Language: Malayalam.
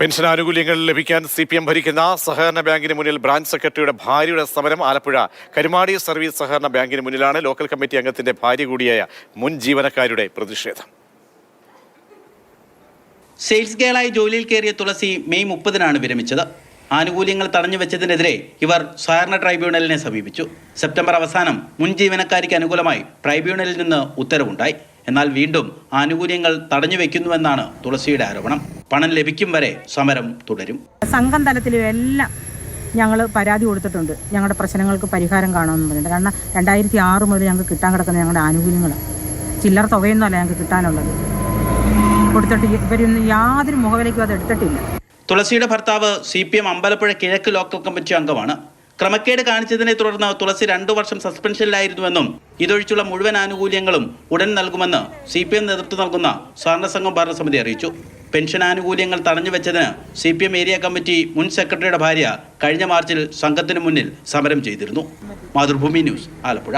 പെൻഷൻ ആനുകൂല്യങ്ങൾ ലഭിക്കാൻ സി പി എം ഭരിക്കുന്ന സഹകരണ ബാങ്കിന് മുന്നിൽ ബ്രാഞ്ച് സെക്രട്ടറിയുടെ ഭാര്യയുടെ സമരം ആലപ്പുഴ കരുമാടി സർവീസ് സഹകരണ ബാങ്കിന് മുന്നിലാണ് ലോക്കൽ കമ്മിറ്റി അംഗത്തിന്റെ ഭാര്യ കൂടിയായ മുൻ ജീവനക്കാരുടെ പ്രതിഷേധം. സെയിൽസ് ഗേളായി ജോലിയിൽ കയറിയ തുളസി മെയ് മുപ്പതിനാണ് വിരമിച്ചത്. ആനുകൂല്യങ്ങൾ തടഞ്ഞു വെച്ചതിനെതിരെ ഇവർ സഹകരണ ട്രൈബ്യൂണലിനെ സമീപിച്ചു. സെപ്റ്റംബർ അവസാനം മുൻ ജീവനക്കാരിക്ക് അനുകൂലമായി ട്രൈബ്യൂണലിൽ നിന്ന് ഉത്തരവുണ്ടായി. എന്നാൽ വീണ്ടും ആനുകൂല്യങ്ങൾ തടഞ്ഞു വെക്കുന്നുവെന്നാണ് തുളസിയുടെ ആരോപണം. പണം ലഭിക്കും വരെ സമരം തുടരും. സംഘം തലത്തിലും എല്ലാം ഞങ്ങൾ പരാതി കൊടുത്തിട്ടുണ്ട്. ഞങ്ങളുടെ പ്രശ്നങ്ങൾക്ക് പരിഹാരം കാണുമെന്ന് പറഞ്ഞിട്ട്. കാരണം രണ്ടായിരത്തി ആറ് മുതൽ ഞങ്ങൾക്ക് കിട്ടാൻ കിടക്കുന്ന ഞങ്ങളുടെ ആനുകൂല്യങ്ങൾ ചില്ലറ തുകയൊന്നുമല്ല ഞങ്ങൾക്ക് കിട്ടാനുള്ളത്. കൊടുത്തിട്ട് ഇവരൊന്നും യാതൊരു മുഖവിലയ്ക്കും അത് എടുത്തിട്ടില്ല. തുളസിയുടെ ഭർത്താവ് സി പി എം അമ്പലപ്പുഴ കിഴക്ക് ലോക്കൽ കമ്മിറ്റി അംഗമാണ്. ക്രമക്കേട് കാണിച്ചതിനെ തുടർന്ന് തുളസി രണ്ടു വർഷം സസ്പെൻഷനിലായിരുന്നുവെന്നും ഇതൊഴിച്ചുള്ള മുഴുവൻ ആനുകൂല്യങ്ങളും ഉടൻ നൽകുമെന്ന് സി പി എം നേതൃത്വം നൽകുന്ന സഹകരണ സംഘം ഭരണസമിതി അറിയിച്ചു. പെൻഷൻ ആനുകൂല്യങ്ങൾ തടഞ്ഞു വെച്ചതിന് C P M area committee മുൻ സെക്രട്ടറിയുടെ ഭാര്യ കഴിഞ്ഞ മാർച്ചിൽ സംഘത്തിന് മുന്നിൽ സമരം ചെയ്തിരുന്നു. മാതൃഭൂമി ന്യൂസ് ആലപ്പുഴ.